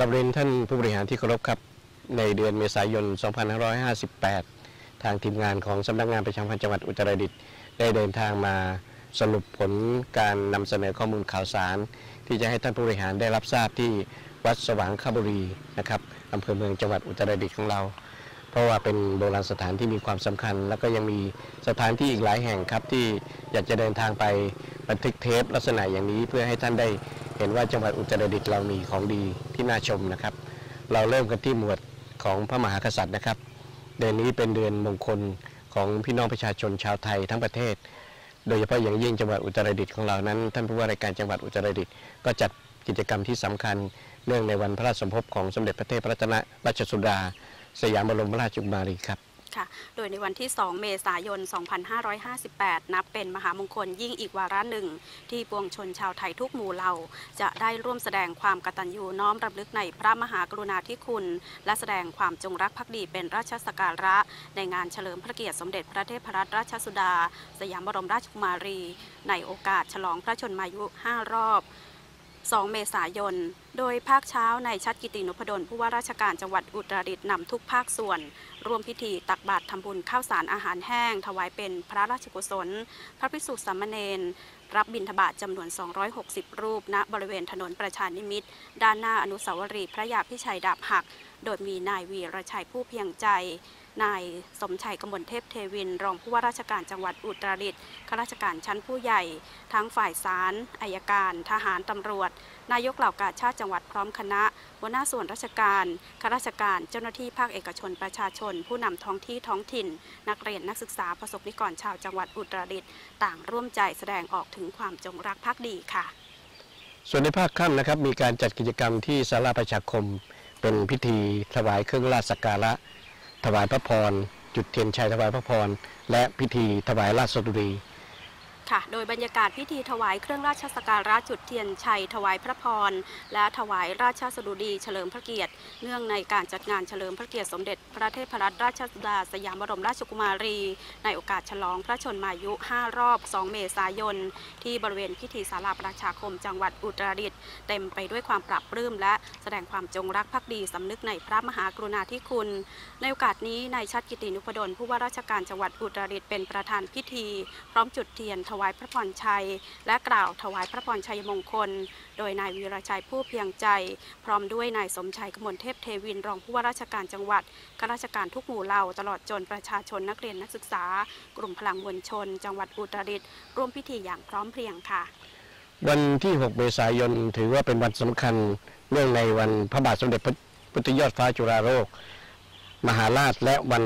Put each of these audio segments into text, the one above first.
กับเรียนท่านผู้บริหารที่เคารพครับ ในเดือนเมษายน 2558 ทางทีมงานของสำนักงานประชาพันธ์จังหวัดอุตรดิตถ์ได้เดินทางมาสรุปผลการนำเสนอข้อมูลข่าวสาร ที่จะให้ท่านผู้บริหารได้รับทราบที่วัดสว่างคบุรีนะครับอำเภอเมืองจังหวัดอุตรดิตถ์ของเรา เพราะว่าเป็นโบราณสถานที่มีความสำคัญ แล้วก็ยังมีสถานที่อีกหลายแห่งครับที่อยากจะเดินทางไปบันทึกเทปลักษณะอย่างนี้เพื่อให้ท่านได้ เห็นว่าจังหวัดอุตรดิตถ์เรามีของดีที่น่าชมนะครับ เราเริ่มกันที่หมวดของพระมหากษัตริย์นะครับ เดือนนี้เป็นเดือนมงคลของพี่น้องประชาชนชาวไทยทั้งประเทศ โดยเฉพาะอย่างยิ่งจังหวัดอุตรดิตถ์ของเรานั้น ท่านผู้ว่าราชการจังหวัดอุตรดิตถ์ก็จัดกิจกรรมที่สำคัญ เนื่องในวันพระราชสมภพของสมเด็จพระเทพรัตนราชสุดา สยามบรมราชกุมารีครับ ค่ะ โดยในวันที่ 2 เมษายน 2558 นับเป็นมหามงคลยิ่งอีกวาระหนึ่ง ที่ปวงชนชาวไทยทุกหมู่เหล่า จะได้ร่วมแสดงความกตัญญูน้อมรำลึกในพระมหากรุณาธิคุณ และแสดงความจงรักภักดีเป็นราชสการะ ในงานเฉลิมพระเกียรติสมเด็จพระเทพรัตนราชสุดา สยามบรมราชกุมารี ในโอกาสฉลองพระชนมายุ 5 รอบ 2 เมษายน โดยภาคเช้าในชัดกิตินพดลผู้ว่าราชการจังหวัดอุตรดิตถ์นำทุกภาคส่วน ร่วมพิธีตักบาตรทำบุญข้าวสารอาหารแห้ง ถวายเป็นพระราชกุศล พระภิกษุสามเณรรับบิณฑบาตจำนวน 260 รูปณบริเวณถนนประชานิมิตรด้านหน้าอนุสาวรีย์พระยาพิชัยดาบหัก โดยมีนายวีรชัยผู้เพียงใจ นายสมชัยกมลเทพเทวิน รองผู้ว่าราชการจังหวัดอุตรดิตถ์ข้าราชการชั้นผู้ใหญ่ ทั้งฝ่ายศาลอายการ ทหารตำรวจ นายกเหล่ากาชาติจังหวัดพร้อมคณะหัวหน้าส่วนราชการข้าราชการเจ้าหน้าที่ภาคเอกชนประชาชน ผู้นำท้องที่ท้องถิ่น นักเรียนนักศึกษาประสบนิกรชาวจังหวัดอุตรดิตถ์ต่างร่วมใจแสดงออกถึงความจงรักภักดีค่ะ ส่วนในภาคค่ำนะครับมีการจัดกิจกรรมที่ศาลาประชาคม เป็นพิธีถวายเครื่องราชสักการะ ถวายพระพร จุดเทียนชัยถวายพระพร และพิธีถวายราชสดุดี ค่ะ โดยบรรยากาศพิธีถวายเครื่องราชสกการะจุดเทียนชัย ถวายพระพร และถวายราชสดุดีเฉลิมพระเกียรติ เนื่องในการจัดงานเฉลิมพระเกียรติสมเด็จ พระเทพรัตนราชสุดาสยามบรมราชกุมารี ในโอกาสฉลองพระชนมายุ 5 รอบ 2 เมษายน ที่บริเวณพิธีศาลาประชาคมจังหวัดอุตรดิตถ์เต็มไปด้วยความปรับปลื้มและแสดงความจงรักภักดีสำนึกในพระมหากรุณาธิคุณ ในโอกาสนี้นายชัดกิตินุพดลผู้ว่าราชการจังหวัดอุตรดิตถ์เป็นประธานพิธี พร้อมจุดเทียนถวายพระพรชัย และกล่าวถวายพระพรชัยมงคล โดยนายวีรชัยผู้เพียงใจ พร้อมด้วยนายสมชัยกมลเทพเทวินรองผู้ว่าราชการจังหวัดข้าราชการทุกหมู่เหล่าตลอดจนประชาชนนักเรียนนักศึกษา กลุ่มพลังมวลชน จังหวัดอุตรดิตถ์ร่วมพิธีอย่างพร้อมเพรียงค่ะ วันที่ 6 เมษายนถือว่าเป็นวันสำคัญเนื่องในวันพระบาทสมเด็จพระพุทธยอดฟ้าจุฬาโลกมหาราชและวัน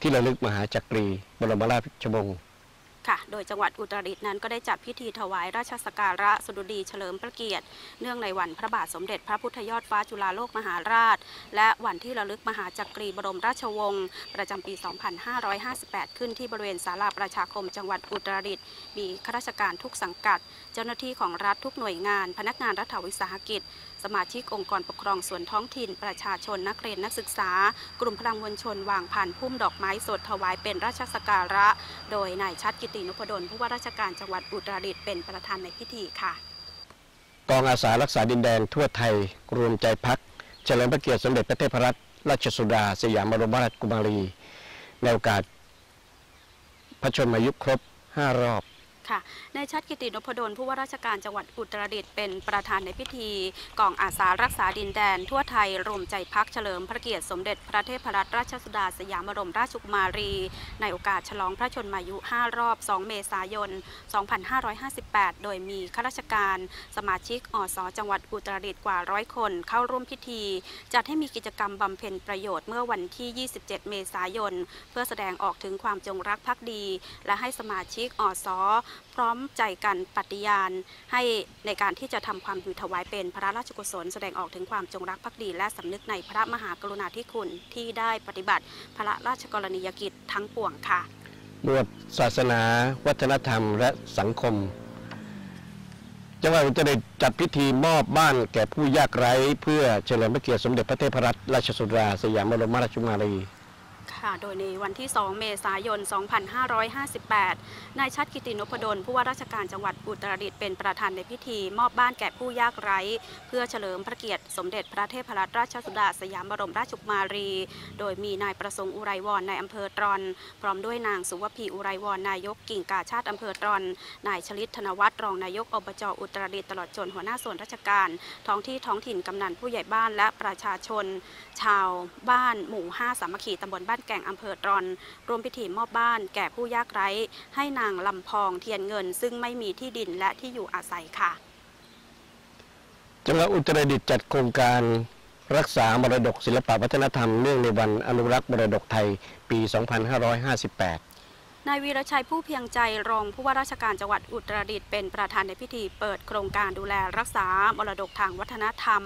ที่ระลึกมหาจักรีบรมราชวงศ์ ค่ะ โดยจังหวัดอุตรดิตถ์นั้นก็ได้จัดพิธีถวายราชสักการะสดุดีเฉลิมพระเกียรติ เนื่องในวันพระบาทสมเด็จพระพุทธยอดฟ้าจุฬาโลกมหาราช และวันที่ระลึกมหาจักรีบรมราชวงศ์ประจำปี 2558 ขึ้นที่บริเวณศาลาประชาคมจังหวัดอุตรดิตถ์มีข้าราชการทุกสังกัด เจ้าหน้าที่ของรัฐทุกหน่วยงาน พนักงานรัฐวิสาหกิจ สมาชิกองค์กรปกครองส่วนท้องถิ่น ประชาชนนักเรียนนักศึกษา กลุ่มพลังมวลชนวางผ่านพุ่มดอกไม้สดถวายเป็นราชสักการะ โดยนายชัดกิตินุพดลผู้ว่าราชการจังหวัดอุตรดิตถ์เป็นประธานในพิธีค่ะ กองอาสารักษาดินแดนทั่วไทย รวมใจพักเฉลิมพระเกียรติสมเด็จพระเทพรัตนราชสุดา สยามบรมราชกุมารี ในโอกาสพระชนมายุครบ 5 รอบ ค่ะนชัดกิตินพดลผู้ว่าราชการจังหวัดอุตรดิตถ์เป็นประธานในพิธีกองอาสารักษาดินแดน ทั่วไทยรวมใจพักเฉลิมพระเกียรติสมเด็จพระเทพรัตนราชสุดาสยามบรมราชกุมารี ในโอกาสฉลองพระชนมายุ 5 รอบ 2 เมษายน 2558 โดยมีข้าราชการ สมาชิกอสจังหวัดอุตรดิตถ์กว่าร้อยคน เข้าร่วมพิธี จัดให้มีกิจกรรมบำเพ็ญประโยชน์เมื่อวันที่ 27 เมษายน เพื่อแสดงออกถึงความจงรักภักดี และให้สมาชิกอสพร้อมใจกันปฏิญาณ ให้ในการที่จะทำความดีถวายเป็นพระราชกุศล แสดงออกถึงความจงรักภักดี และสำนึกในพระมหากรุณาธิคุณที่ได้ปฏิบัติพระราชกรณียกิจทั้งปวงค่ะหมวดศาสนา วัฒนธรรม และสังคม จังหวัดอุตรดิตถ์จัดพิธีมอบบ้านแก่ผู้ยากไร้ เพื่อเฉลิมพระเกียรติสมเด็จพระเทพรัตนราชสุดาสยามบรมราชกุมารี ค่ะ โดยในวันที่ 2 เมษายน 2558 นายชัดกิตินพดล ผู้ว่าราชการจังหวัดอุตรดิตถ์เป็นประธานในพิธี มอบบ้านแก่ผู้ยากไร้ เพื่อเฉลิมพระเกียรติสมเด็จพระเทพรัตนราชสุดาสยามบรมราชกุมารี โดยมีนายประสงค์อุไรวรในอำเภอตรอน พร้อมด้วยนางสุวพีอุไรวรนายกกิ่งกาชาติอำเภอตรอน นายชลิตธนวัฒน์รองนายกอบจอุตรดิตถ์ตลอดจนหัวหน้าส่วนราชการ ท้องที่ท้องถิ่นกำนันผู้ใหญ่บ้านและประชาชน ชาวบ้านหมู่ 5 สามัคคีตำบลบ้านแก่งอำเภอตรอนรวมพิธีมอบบ้านแก่ผู้ยากไร้ ให้นางลำพองเทียนเงิน ซึ่งไม่มีที่ดินและที่อยู่อาศัยค่ะจังหวัดอุตรดิตถ์จัดโครงการรักษามรดกศิลปวัฒนธรรมเนื่องในวันอนุรักษ์มรดกไทยปี 2558 นายวีรชัยผู้เพียงใจรองผู้ว่าราชการจังหวัดอุตรดิตถ์เป็นประธานในพิธีเปิดโครงการดูแลรักษามรดกทางวัฒนธรรม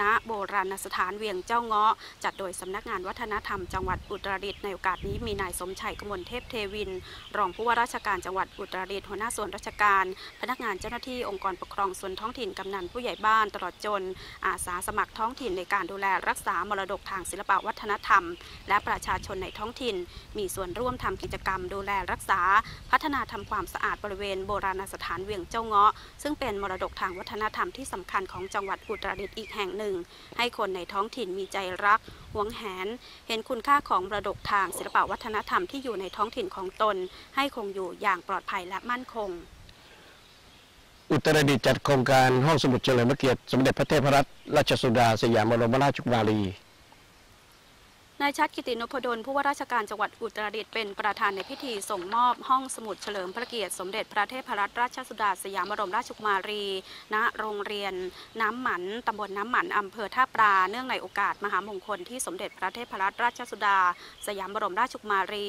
ณโบราณสถานเวียงเจ้าเงาะ จัดโดยสำนักงานวัฒนธรรมจังหวัดอุตรดิตถ์ในโอกาสนี้มีนายสมชัยกมลเทพเทวิน รองผู้ว่าราชการจังหวัดอุตรดิตถ์หัวหน้าส่วนราชการ พนักงานเจ้าหน้าที่องค์กรปกครองส่วนท้องถิ่นกำนันผู้ใหญ่บ้านตลอดจน อาสาสมัครท้องถิ่นในการดูแลรักษามรดกทางศิลปวัฒนธรรม และประชาชนในท้องถิ่น มีส่วนร่วมทำกิจกรรมดูแลรักษา พัฒนาทำความสะอาดบริเวณโบราณสถานเวียงเจ้าเงาะ ซึ่งเป็นมรดกทางวัฒนธรรมที่สำคัญของจังหวัดอุตรดิตถ์อีกแห่งหนึ่ง ให้คนในท้องถิ่นมีใจรักหวงแหน เห็นคุณค่าของมรดกทางศิลปวัฒนธรรมที่อยู่ในท้องถิ่นของตน ให้คงอยู่อย่างปลอดภัยและมั่นคง อุตรดิตถ์จัดโครงการห้องสมุดเฉลิมพระเกียรติสมเด็จพระเทพรัตนราชสุดาสยามบรมราชกุมารี นายชัดกิตินพดลผู้ว่าราชการจังหวัดอุตรดิตถ์เป็นประธานในพิธีส่งมอบห้องสมุดเฉลิมพระเกียรติสมเด็จพระเทพรัตนราชสุดาสยามบรมราชกุมารี ณ โรงเรียนน้ำหมันตำบลน้ำหมันอำเภอท่าปลา เนื่องในโอกาสมหามงคลที่สมเด็จพระเทพรัตนราชสุดา สยามบรมราชกุมารี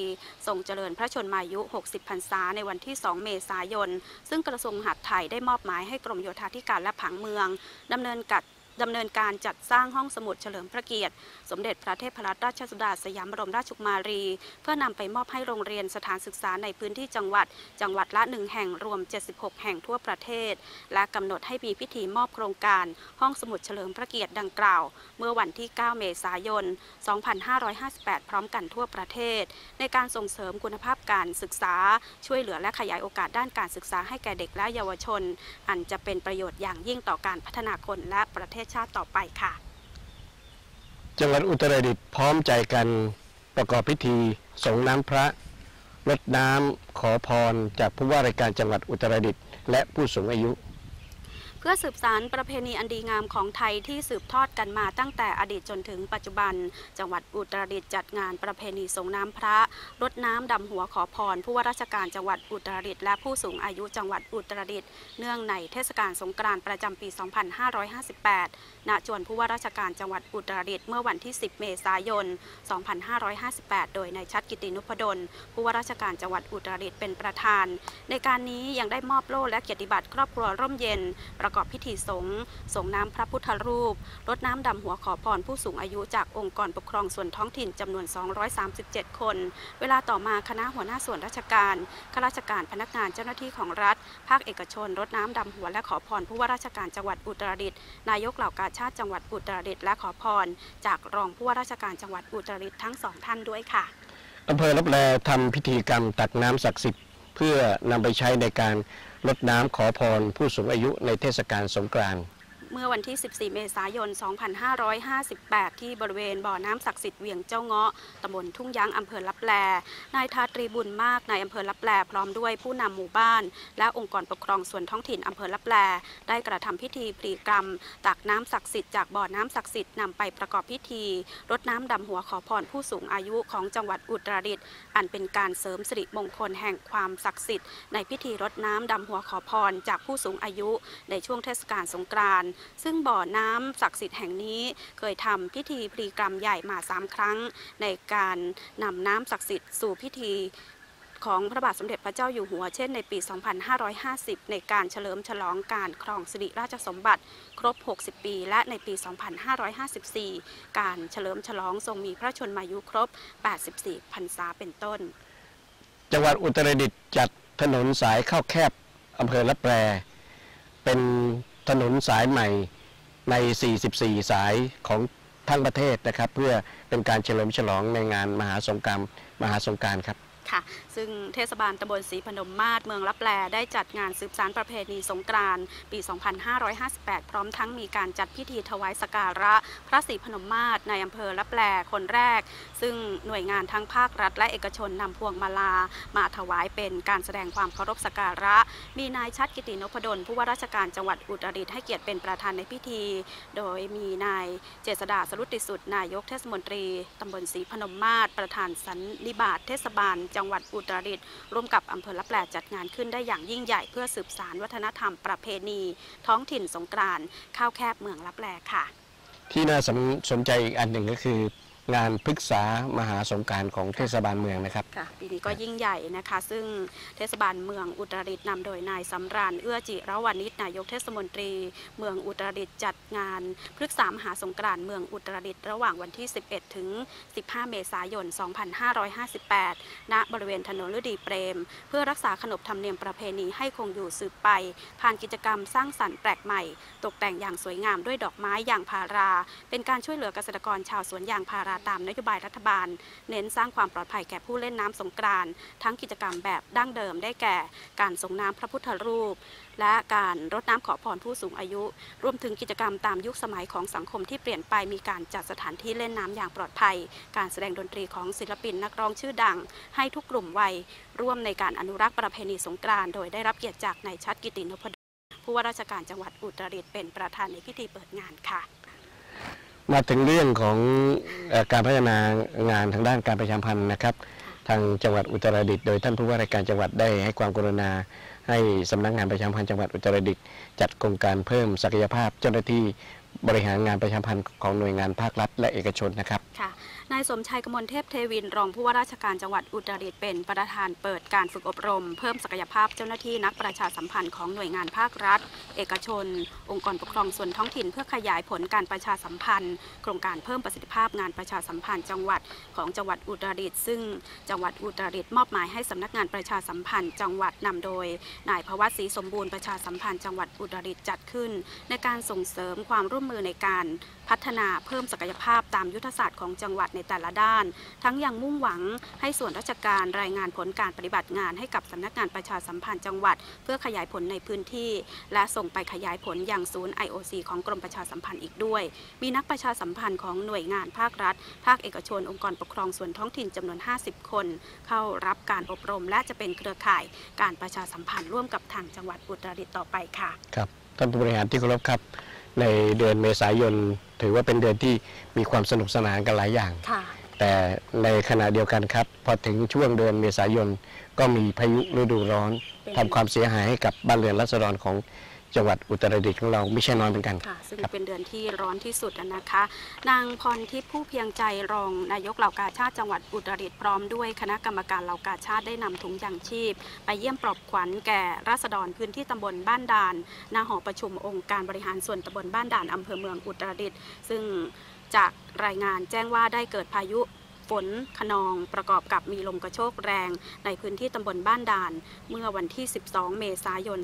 ทรงเจริญพระชนมายุ 60 พรรษาในวันที่ 2 เมษายน ซึ่งกระทรวงมหาดไทยได้มอบหมายให้กรมโยธาธิการและผังเมืองดำเนินกัด ดำเนินการจัดสร้างห้องสมุดเฉลิมพระเกียรติ สมเด็จพระเทพรัตนราชสุดาสยามบรมราชกุมารี เพื่อนำไปมอบให้โรงเรียนสถานศึกษาในพื้นที่จังหวัด จังหวัดละหนึ่งแห่งรวม 76 แห่งทั่วประเทศ และกำหนดให้มีพิธีมอบโครงการห้องสมุดเฉลิมพระเกียรติดังกล่าว เมื่อวันที่ 9 เมษายน 2558 พร้อมกันทั่วประเทศ ในการส่งเสริมคุณภาพการศึกษา ช่วยเหลือและขยายโอกาสด้านการศึกษาให้แก่เด็กและเยาวชน อันจะเป็นประโยชน์อย่างยิ่งต่อการพัฒนาคนและประเทศชาติต่อไปค่ะ จังหวัดอุตรดิตถ์พร้อมใจกันประกอบพิธีสงน้ำพระรดน้ำขอพรจากผู้ว่าราชการจังหวัดอุตรดิตถ์และผู้สูงอายุ พื่อสืบสานประเพณีอันดีงามของไทยที่สืบทอดกันมาตั้งแต่อดีตจนถึงปัจจุบัน จังหวัดอุตรดิตถ์จัดงานประเพณีสงน้ำพระรดน้ำดำหัวขอพรผู้ว่าราชการจังหวัดอุตรดิตถ์และผู้สูงอายุจังหวัดอุตรดิตถ์เนื่องในเทศกาลสงกรานต์ประจำปี 2558 ณ จวนผู้ว่าราชการจังหวัดอุตรดิตถ์เมื่อวันที่ 10 เมษายน 2558 โดยนายชัดกิตินุพดล ผู้ว่าราชการจังหวัดอุตรดิตถ์เป็นประธาน ในการนี้ยังได้มอบโล่และเกียรติบัตรครอบครัวร่มเย็นประกอบพิธีสงฆ์ส่งน้ำพระพุทธรูปรดน้ำดำหัวขอพรผู้สูงอายุจากองค์กรปกครองส่วนท้องถิ่นจำนวน 237 คน เวลาต่อมาคณะหัวหน้าส่วนราชการข้าราชการพนักงานเจ้าหน้าที่ของรัฐ ภาคเอกชนรดน้ำดำหัวและขอพรผู้ว่าราชการจังหวัดอุตรดิตถ์นายกเหล่ากาชาติจังหวัดอุตรดิตถ์และขอพร จากรองผู้ว่าราชการจังหวัดอุตรดิตถ์ทั้งสองท่านด้วยค่ะอำเภอรับแลทำพิธีกรรมตักน้ำศักดิ์สิทธิ์เพื่อนำไปใช้ในการ รดน้ำขอพรผู้สูงอายุในเทศกาลสงกรานต์ เมื่อวันที่ 14 เมษายน 2558 ที่บริเวณบ่อน้ำศักดิ์สิทธิ์เวียงเจ้าเงาะตำบลทุ่งยางอำเภอลับแล นายทาตรีบุญมากนายอำเภอลับแลพร้อมด้วยผู้นำหมู่บ้าน และองค์กรปกครองส่วนท้องถิ่นอำเภอลับแล ได้กระทำพิธีปรีกรรม ตักน้ำศักดิ์สิทธิ์จากบ่อน้ำศักดิ์สิทธิ์นำไปประกอบพิธีรดน้ำดำหัวขอพรผู้สูงอายุของจังหวัดอุตรดิตถ์อันเป็นการเสริมสิริมงคลแห่งความศักดิ์สิทธิ์ในพิธีรดน้ำดำหัวขอพรจากผู้สูงอายุ ในช่วงเทศกาลสงกรานต์ซึ่งบ่อน้ำศักดิ์สิทธิ์แห่งนี้เคยทำพิธีพรีกรรมใหญ่มาสามครั้ง ในการนำน้ำศักดิ์สิทธิ์สู่พิธีของพระบาทสมเด็จพระเจ้าอยู่หัวเช่นในปี 2550 ในการเฉลิมฉลองการครองสิริราชสมบัติ ครบ 60 ปี และในปี 2554 การเฉลิมฉลองทรงมีพระชนมายุครบ 84 พรรษาเป็นต้น จังหวัดอุตรดิตถ์จัดถนนสายเข้าแคบอำเภอละแปร เป็น ถนนสายใหม่ใน 44 สายของทั้งประเทศนะครับ เพื่อเป็นการเฉลิมฉลองในงานมหาสงกรารมหาสงการครับค่ะ ซึ่งเทศบาลตำบลศรีพนมมาศเมืองลับแลได้จัดงานสืบสานประเพณีสงกรานต์ปี 2558 พร้อมทั้งมีการจัดพิธีถวายสการะ พระศรีพนมมาศในอำเภอลับแลคนแรกซึ่งหน่วยงานทั้งภาครัฐและเอกชนนำพวงมาลา มาถวายเป็นการแสดงความเคารพสักการะ มีนายชัดกิตินพดลผู้ว่าราชการจังหวัดอุตรดิตถ์ให้เกียรติเป็นประธานในพิธี โดยมีนายเจษดาสรุติสุดนายกเทศมนตรีตำบลศรีพนมมาศประธานสันนิบาตเทศบาล จังหวัดอุตรดิตถ์ร่วมกับอำเภอลับแลจัดงานขึ้นได้อย่างยิ่งใหญ่เพื่อสืบสานวัฒนธรรมประเพณี ท้องถิ่นสงกรานต์ข้าวแคบเมืองลับแลค่ะ ที่น่าสนสนใจอีกอันหนึ่งก็คือ งานพฤกษามหาสงการของเทศบาลเมืองนะครับค่ะปีนี้ก็ยิ่งใหญ่นะคะ ซึ่งเทศบาลเมืองอุตรดิตถ์นำโดยนายสำราญเอื้อจิระวานิชนายกเทศมนตรี เมืองอุตรดิตถ์จัดงานพฤกษามหาสงกานต์เมืองอุตรดิตถ์ระหว่างวันที่ 11 ถึง 15 เมษายน 2558 ณ บริเวณถนนฤดีเปรม เพื่อรักษาขนบธรรมเนียมประเพณีให้คงอยู่สืบไป ผ่านกิจกรรมสร้างสรรค์แปลกใหม่ ตกแต่งอย่างสวยงามด้วยดอกไม้ยางพารา เป็นการช่วยเหลือเกษตรกรชาวสวนยางพาราตามนโยบายรัฐบาล เน้นสร้างความปลอดภัยแก่ผู้เล่นน้ำสงกรานต์ทั้งกิจกรรมแบบดั้งเดิมได้แก่ การส่งน้ำพระพุทธรูป และการรดน้ำขอพรผู้สูงอายุ รวมถึงกิจกรรมตามยุคสมัยของสังคมที่เปลี่ยนไปมีการจัดสถานที่เล่นน้ำอย่างปลอดภัย การแสดงดนตรีของศิลปินนักร้องชื่อดัง ให้ทุกกลุ่มวัยร่วมในการอนุรักษ์ประเพณีสงกรานต์โดยได้รับเกียรติจากนายชัดกิตินพดลผู้ว่าราชการจังหวัดอุตรดิตถ์เป็นประธานในพิธีเปิดงานค่ะ มาถึงเรื่องของอการพัฒนางานทางด้านการประชาพันธ์นะครับ ทางจังหวัดอุตรดิตถ์โดยท่านผู้ว่าราชการจังหวัดได้ให้ความกรุณา ให้สำนักงานประชาพันธ์จังหวัดอุตรดิตถ์จัดโครงการเพิ่มศักยภาพ เจ้าหน้าที่บริหารงานประชาพันธ์ของหน่วยงานภาครัฐและเอกชนนะครับค่ะ นายสมชัยกมลเทพเทวิน รองผู้ว่าราชการจังหวัดอุตรดิตถ์เป็นประธานเปิดการฝึกอบรม เพิ่มศักยภาพเจ้าหน้าที่นักประชาสัมพันธ์ของหน่วยงานภาครัฐ เอกชน องค์กรปกครองส่วนท้องถิ่น เพื่อขยายผลการประชาสัมพันธ์ โครงการเพิ่มประสิทธิภาพงานประชาสัมพันธ์จังหวัดของจังหวัดอุตรดิตถ์ซึ่งจังหวัดอุตรดิตถ์มอบหมายให้สำนักงานประชาสัมพันธ์ จังหวัดนำโดยนายภวัตศรีสมบูรณ์ประชาสัมพันธ์จังหวัดอุตรดิตถ์จัดขึ้น ในการส่งเสริมความร่วมมือในการพัฒนาเพิ่มศักยภาพตามยุทธศาสตร์ของจังหวัดในแต่ละด้าน ทั้งยังมุ่งหวังให้ส่วนราชการรายงานผลการปฏิบัติงานให้กับสำนักงานประชาสัมพันธ์จังหวัด เพื่อขยายผลในพื้นที่ และส่งไปขยายผลยังศูนย์ IOC ของกรมประชาสัมพันธ์อีกด้วย มีนักประชาสัมพันธ์ของหน่วยงานภาครัฐ ภาคเอกชน องค์กรปกครองส่วนท้องถิ่นจำนวน 50 คน เข้ารับการอบรม และจะเป็นเครือข่าย การประชาสัมพันธ์ร่วมกับทางจังหวัดอุตรดิตถ์ต่อไปค่ะ ครับ ท่านผู้บริหารที่เคารพครับ ในเดือนเมษายน ถือว่าเป็นเดือนที่มีความสนุกสนานกันหลายอย่างค่ะแต่ในขณะเดียวกันครับ พอถึงช่วงเดือนเมษายน ก็มีพายุฤดูร้อนเป็นทำความเสียหายให้กับบ้านเรือนรัษฎรของ จังหวัดอุตรดิตถ์ของเราไม่ใช่น้อยเหมือนกันค่ะซึ่งครับเป็นเดือนที่ร้อนที่สุดอะนะคะ นางพรทิพย์ผู้เพียงใจรองนายกเหล่ากาชาติจังหวัดอุตรดิตถ์พร้อมด้วยคณะกรรมการเหล่ากาชาติได้นำถุงยางชีพ ไปเยี่ยมปลอบขวัญแก่ราษฎรพื้นที่ตำบลบ้านด่านณหอประชุมองค์การบริหารส่วนตำบลบ้านด่านอำเภอเมืองอุตรดิตถ์ซึ่งจากรายงานแจ้งว่าได้เกิดพายุ ฝนขนองประกอบกับมีลมกระโชกแรง ในพื้นที่ตำบลบ้านด่าน เมื่อวันที่ 12 เมษายน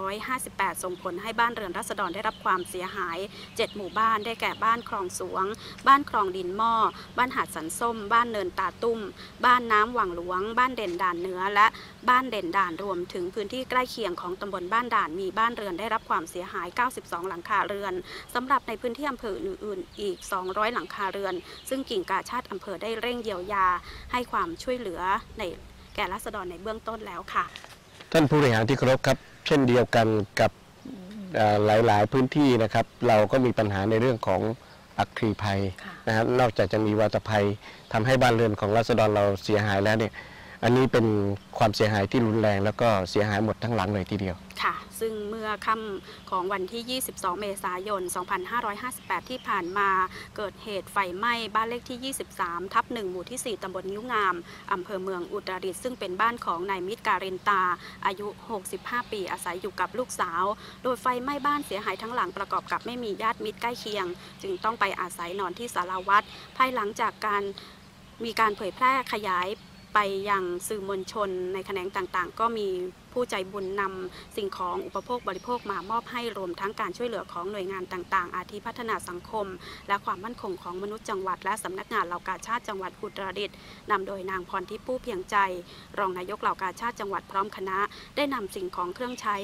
2558 ส่งผลให้บ้านเรือนรัษฎรได้รับความเสียหาย 7 หมู่บ้านได้แก่บ้านคลองสวง บ้านคลองดินหม้อ บ้านหาดสันส้ม บ้านเนินตาตุ้ม บ้านน้ำหวังหลวง บ้านเด่นด่านเนื้อและบ้านเด่นด่านรวมถึงพื้นที่ใกล้เคียงของตำบลบ้านด่านมีบ้านเรือนได้รับความเสียหาย 92 หลังคาเรือนสำหรับในพื้นที่อำเภออื่นๆอีก 200 หลังคาเรือน ซึ่งกิ่งกาชาติอำเภอได้เร่งเยียวยา ให้ความช่วยเหลือในแก่รัษฎรในเบื้องต้นแล้วค่ะ ท่านผู้บริหารที่เคารพครับ เช่นเดียวกันกับหลาย ๆ พื้นที่นะครับ เราก็มีปัญหาในเรื่องของอัคคีภัยะนะครับนอกจากจะมีวาตภัยทำให้บ้านเรือนของรัษฎรเราเสียหายแล้วเนี่ย อันนี้เป็นความเสียหายที่รุนแรงแล้วก็เสียหายหมดทั้งหลังเลยทีเดียว ค่ะ ซึ่งเมื่อค่ำของวันที่ 22 เมษายน 2558 ที่ผ่านมา เกิดเหตุไฟไหม้บ้านเลขที่ 23 ทับ 1 หมู่ที่ 4 ตำบลนิ้วงาม อำเภอเมืองอุตรดิตถ์ซึ่งเป็นบ้านของนายมิตรการินตา อายุ 65 ปี อาศัยอยู่กับลูกสาว โดยไฟไหม้บ้านเสียหายทั้งหลังประกอบกับไม่มีญาติมิตรใกล้เคียง จึงต้องไปอาศัยนอนที่สารวัดภายหลังจากการมีการเผยแพร่ขยาย ไปยังสื่อมวลชนในแขนงต่างๆ ก็มี ผู้ใจบุญนำสิ่งของอุปโภคบริโภคมามอบให้รวมทั้งการช่วยเหลือของหน่วยงานต่าง ๆ อาทิพัฒนาสังคม และความมั่นคงของมนุษย์จังหวัด และสำนักงานเหล่ากาชาติจังหวัดอุตรดิตถ์นำโดยนางพรทิพย์ผู้เพียงใจ รองนายกเหล่ากาชาติจังหวัดพร้อมคณะ ได้นำสิ่งของเครื่องใช้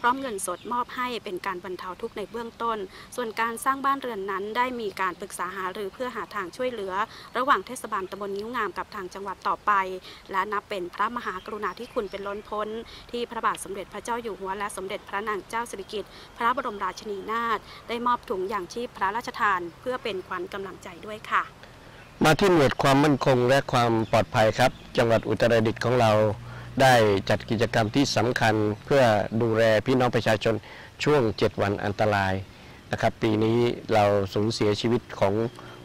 พร้อมเงินสดมอบให้เป็นการบรรเทาทุกข์ในเบื้องต้น ส่วนการสร้างบ้านเรือนนั้นได้มีการปรึกษาหารือเพื่อหาทางช่วยเหลือ ระหว่างเทศบาลตำบลนิ้วงามกับทางจังหวัดต่อไป และนับเป็นพระมหากรุณาธิคุณเป็นล้นพ้นที่พระบาทสมเด็จพระเจ้าอยู่หัวและสมเด็จพระนางเจ้าสิริกิติ์พระบรมราชินีนาถได้มอบถุงอย่างชีพพระราชทาน เพื่อเป็นขวัญกำลังใจด้วยค่ะ มาที่หน่วยความมั่นคงและความปลอดภัยครับ จังหวัดอุตรดิตถ์ของเราได้จัดกิจกรรมที่สำคัญเพื่อดูแลพี่น้องประชาชนช่วง 7 วันอันตรายนะครับ ปีนี้เราสูญเสียชีวิตของ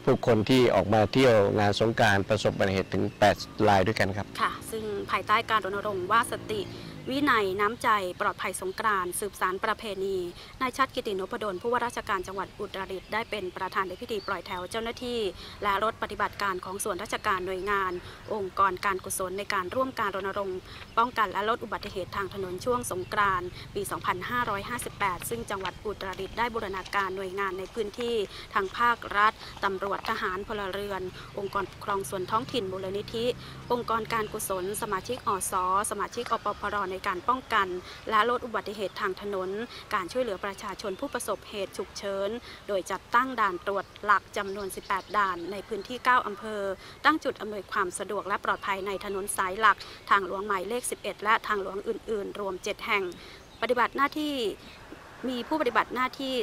ผู้คนที่ออกมาเที่ยวงานสงกรารประสบอุบัติเหตุถึง 8 รายด้วยกันครับ ค่ะ ซึ่งภายใต้การรณรงค์ว่าสติ วินัยน้ำใจปลอดภัยสงกรานสืบสารประเพณีนายชัดกิตินพดลผู้ว่าราชการจังหวัดอุตรดิตถ์ได้เป็นประธานในพิธีปล่อยแถวเจ้าหน้าที่ และรถปฏิบัติการของส่วนราชการหน่วยงาน องค์กรการกุศลในการร่วมการรณรงค์ ป้องกันและลดอุบัติเหตุทางถนนช่วงสงกรานต์ปี 2558 ซึ่งจังหวัดอุตรดิตถ์ได้บูรณาการหน่วยงานในพื้นที่ทางภาครัฐตำรวจทหารพลเรือน องค์กรปกครองส่วนท้องถิ่นมูลนิธิ องค์กรการกุศล สมาชิกอสสมาชิกอปพรในการป้องกัน และลดอุบัติเหตุทางถนน การช่วยเหลือประชาชนผู้ประสบเหตุฉุกเฉิน โดยจัดตั้งด่านตรวจหลักจำนวน 18 ด่านในพื้นที่ 9 อำเภอ ตั้งจุดอำนวยความสะดวกและปลอดภัยในถนนสายหลัก ทางหลวงหมายเลข 11 และทางหลวงอื่น ๆ รวม 7 แห่ง ปฏิบัติหน้าที่ มีผู้ปฏิบัติหน้าที่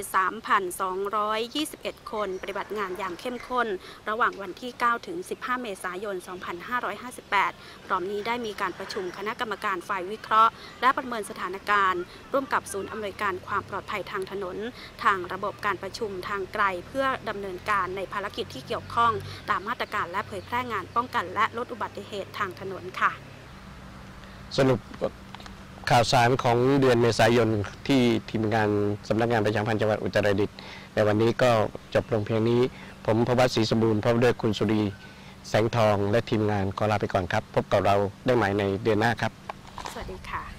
3,221 คน ปฏิบัติงานอย่างเข้มข้น ระหว่างวันที่ 9 ถึง 15 เมษายน 2558 พร้อมนี้ได้มีการประชุมคณะกรรมการฝ่ายวิเคราะห์ และประเมินสถานการณ์ ร่วมกับศูนย์อำนวยการความปลอดภัยทางถนน ทางระบบการประชุมทางไกล เพื่อดำเนินการในภารกิจที่เกี่ยวข้อง ตามมาตรการและเผยแพร่งานป้องกัน และลดอุบัติเหตุทางถนนค่ะ สรุป ข่าวสารของเดือนเมษายนที่ทีมงานสำนักงานประชาพันธ์จังหวัดอุตรดิตถ์ในวันนี้ก็จบลงเพียงนี้ ผมพวัตศรีสมบูรณ์พร้อมด้วยคุณสุรีแสงทองและทีมงานขอลาไปก่อนครับ พบกับเราได้ใหม่ในเดือนหน้าครับ สวัสดีค่ะ